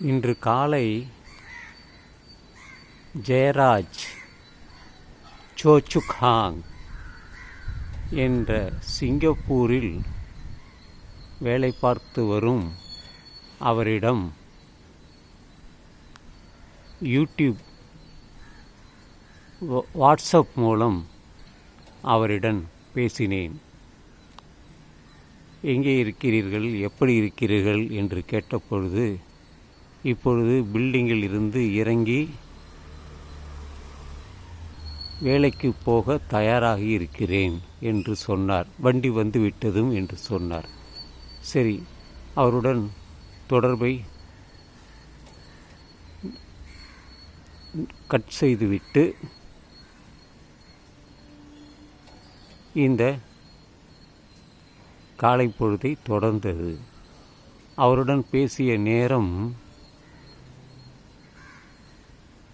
இன்று காலை ஜெயராஜ் சோச்சுக்ஹாங் என்ற சிங்கப்பூரில் வேலை பார்த்து வரும் அவரிடம் யூடியூப் வா- வாட்ஸ்அப் மூலம் அவரிடம் பேசினேன். எங்கே இருக்கிறீர்கள்? எப்படி இருக்கிறீர்கள்? என்று கேட்டபொழுது இப்பொழுது பில்டிங்கில் இருந்து இறங்கி வேலைக்கு போக தயாராகி இருக்கிறேன் என்று சொன்னார். வண்டி வந்து விட்டதும் என்று சொன்னார். சரி அவருடன் தொடர்பை கட் செய்துவிட்டு இந்த காலை பொழுதை தொடர்ந்தது. அவருடன் பேசிய நேரம்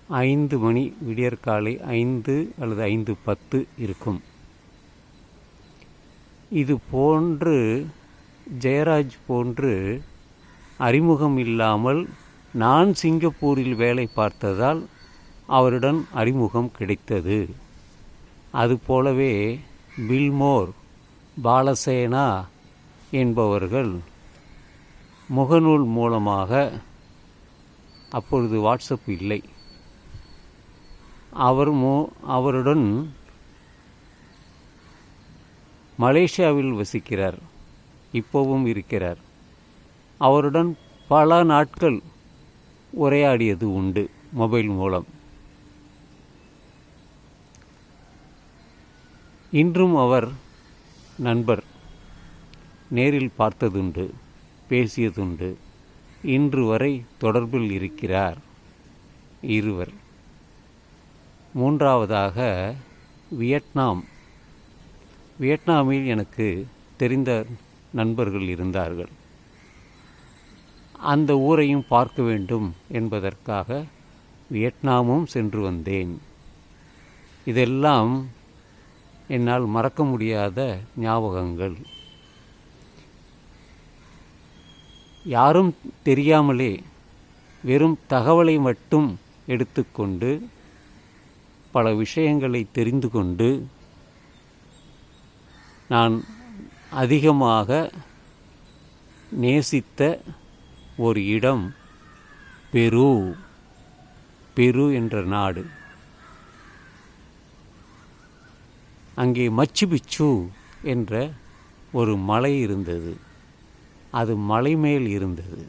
ஐந்து மணி விடியற்காலை ஐந்து அல்லது ஐந்து பத்து இருக்கும். இது போன்று ஜெயராஜ் போன்று அறிமுகம் இல்லாமல் நான் சிங்கப்பூரில் வேலை பார்த்ததால் அவருடன் அறிமுகம் கிடைத்தது. அதுபோலவே பில்மோர் பாலசேனா என்பவர்கள் முகநூல் மூலமாக அப்பொழுது வாட்ஸ்அப் இல்லை. அவர் மோ அவருடன் மலேசியாவில் வசிக்கிறார். இப்போவும் இருக்கிறார். அவருடன் பல நாட்கள் உரையாடியது உண்டு மொபைல் மூலம். இன்றும் அவர் நண்பர். நேரில் பார்த்ததுண்டு பேசியதுண்டு. இன்று வரை தொடர்பில் இருக்கிறார். இருவர். மூன்றாவதாக வியட்நாம். வியட்நாமில் எனக்கு தெரிந்த நண்பர்கள் இருந்தார்கள். அந்த ஊரையும் பார்க்க வேண்டும் என்பதற்காக வியட்நாமும் சென்று வந்தேன். இதெல்லாம் என்னால் மறக்க முடியாத ஞாபகங்கள். யாரும் தெரியாமலே வெறும் தகவலை மட்டும் எடுத்துக்கொண்டு பல விஷயங்களை தெரிந்து கொண்டு நான் அதிகமாக நேசித்த ஒரு இடம் பெரு. பெரு என்ற நாடு. அங்கே மச்சு பிச்சு என்ற ஒரு மலை இருந்தது. அது மலை மேல் இருந்தது.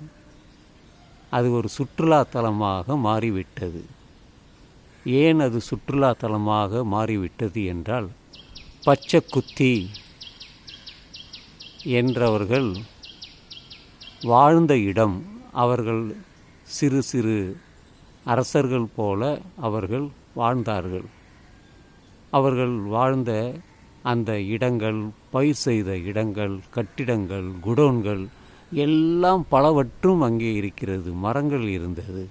அது ஒரு சுற்றுலா தலமாக மாறிவிட்டது. ஏன் அது சுற்றுலா தலமாக மாறிவிட்டது என்றால் பச்சை குத்தி என்றவர்கள் வாழ்ந்த இடம் அவர்கள் சிறு சிறு அரசர்கள் போல அவர்கள் வாழ்ந்தார்கள். அவர்கள் வாழ்ந்த அந்த இடங்கள் பயிர் செய்த இடங்கள் கட்டிடங்கள் குடோன்கள் எல்லாம் பலவற்றும் அங்கே இருக்கிறது மரங்கள் இருந்தது.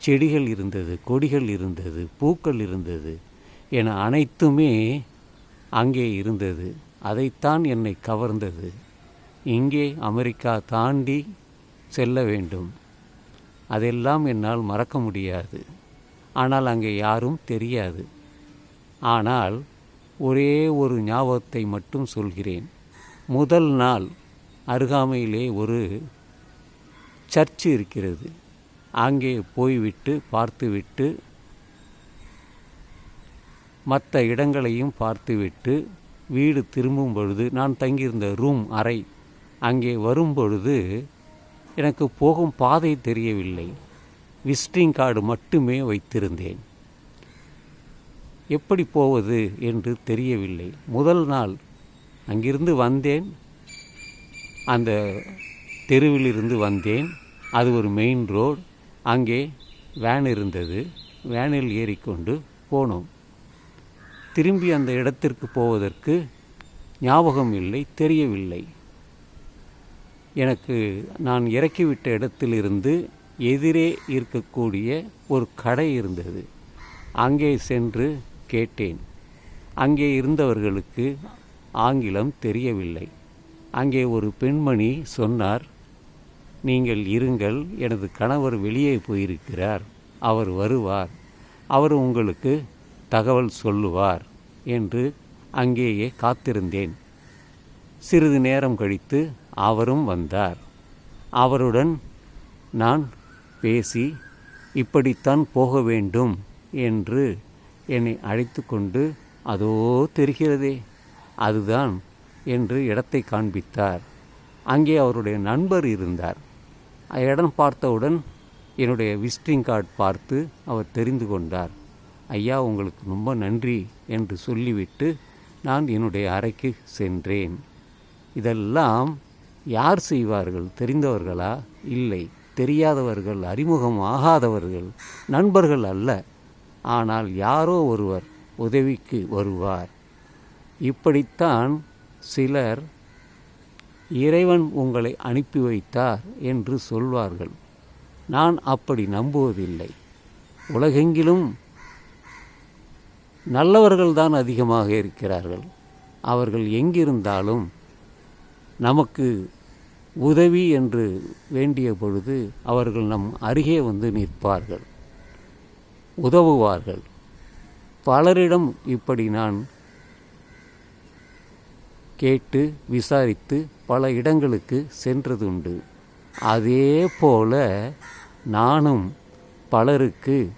செடிகள் இருந்தது கொடிகள் இருந்தது பூக்கள் இருந்தது என அனைத்துமே அங்கே இருந்தது. அதைத்தான் என்னை கவர்ந்தது. இங்கே அமெரிக்கா தாண்டி செல்ல வேண்டும். அதெல்லாம் என்னால் மறக்க முடியாது. ஆனால் அங்கே யாரும் தெரியாது. ஆனால் ஒரே ஒரு ஞாபகத்தை மட்டும் சொல்கிறேன். முதல் நாள் அருகாமையிலே ஒரு சர்ச்சு இருக்கிறது. அங்கே போய்விட்டு பார்த்துவிட்டு மற்ற இடங்களையும் பார்த்துவிட்டு வீடு திரும்பும் பொழுது நான் தங்கியிருந்த ரூம் அறை அங்கே வரும் பொழுது எனக்கு போகும் பாதை தெரியவில்லை. விசிட்டிங் கார்டு மட்டுமே வைத்திருந்தேன். எப்படி போவது என்று தெரியவில்லை. முதல் நாள் அங்கிருந்து வந்தேன். அந்த தெருவிலிருந்து வந்தேன். அது ஒரு மெயின் ரோடு. அங்கே வேன் இருந்தது. வேனில் ஏறிக்கொண்டு போனோம். திரும்பி அந்த இடத்திற்கு போவதற்கு ஞாபகம் இல்லை தெரியவில்லை. எனக்கு நான் இறக்கிவிட்ட இடத்திலிருந்து எதிரே இருக்கக்கூடிய ஒரு கடை இருந்தது. அங்கே சென்று கேட்டேன். அங்கே இருந்தவர்களுக்கு ஆங்கிலம் தெரியவில்லை. அங்கே ஒரு பெண்மணி சொன்னார் நீங்கள் இருங்கள். எனது கணவர் வெளியே போயிருக்கிறார். அவர் வருவார். அவர் உங்களுக்கு தகவல் சொல்லுவார் என்று அங்கேயே காத்திருந்தேன். சிறிது நேரம் கழித்து அவரும் வந்தார். அவருடன் நான் பேசி இப்படித்தான் போக வேண்டும் என்று என்னை அழைத்து கொண்டு அதோ தெரிகிறதே. அதுதான் என்று இடத்தை காண்பித்தார். அங்கே அவருடைய நண்பர் இருந்தார். இடம் பார்த்தவுடன் என்னுடைய விசிட்டிங் கார்டு பார்த்து அவர் தெரிந்து கொண்டார். ஐயா உங்களுக்கு ரொம்ப நன்றி என்று சொல்லிவிட்டு நான் என்னுடைய அறைக்கு சென்றேன். இதெல்லாம் யார் செய்வார்கள்? தெரிந்தவர்களா? இல்லை. தெரியாதவர்கள் அறிமுகம் ஆகாதவர்கள் நண்பர்கள் அல்ல. ஆனால் யாரோ ஒருவர் உதவிக்கு வருவார். இப்படித்தான் சிலர் இறைவன் உங்களை அனுப்பி வைத்தார் என்று சொல்வார்கள். நான் அப்படி நம்புவதில்லை. உலகெங்கிலும் நல்லவர்கள்தான் அதிகமாக இருக்கிறார்கள். அவர்கள் எங்கிருந்தாலும் நமக்கு உதவி என்று வேண்டிய பொழுது அவர்கள் நம் அருகே வந்து நிற்பார்கள். உதவுவார்கள். பலரிடம் இப்படி நான் கேட்டு விசாரித்து பல இடங்களுக்கு சென்றதுண்டு. அதே போல நானும் பலருக்கு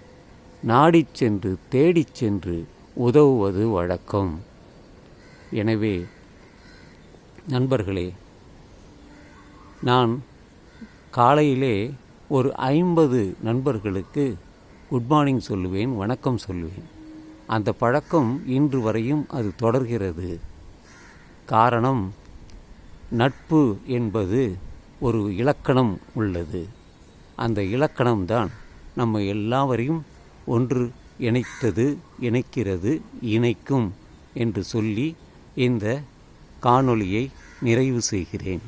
நாடிச் சென்று தேடிச் சென்று உதவுவது வழக்கம். எனவே நண்பர்களே நான் காலையிலே ஒரு ஐம்பது நண்பர்களுக்கு குட் மார்னிங் சொல்லுவேன் வணக்கம் சொல்லுவேன். அந்த பழக்கம் இன்று வரையும் அது தொடர்கிறது. காரணம் நட்பு என்பது ஒரு இலக்கணம் உள்ளது. அந்த இலக்கணம்தான் நம்ம எல்லாவரையும் ஒன்று இணைத்தது இணைக்கிறது இணைக்கும் என்று சொல்லி இந்த காணொளியை நிறைவு செய்கிறேன்.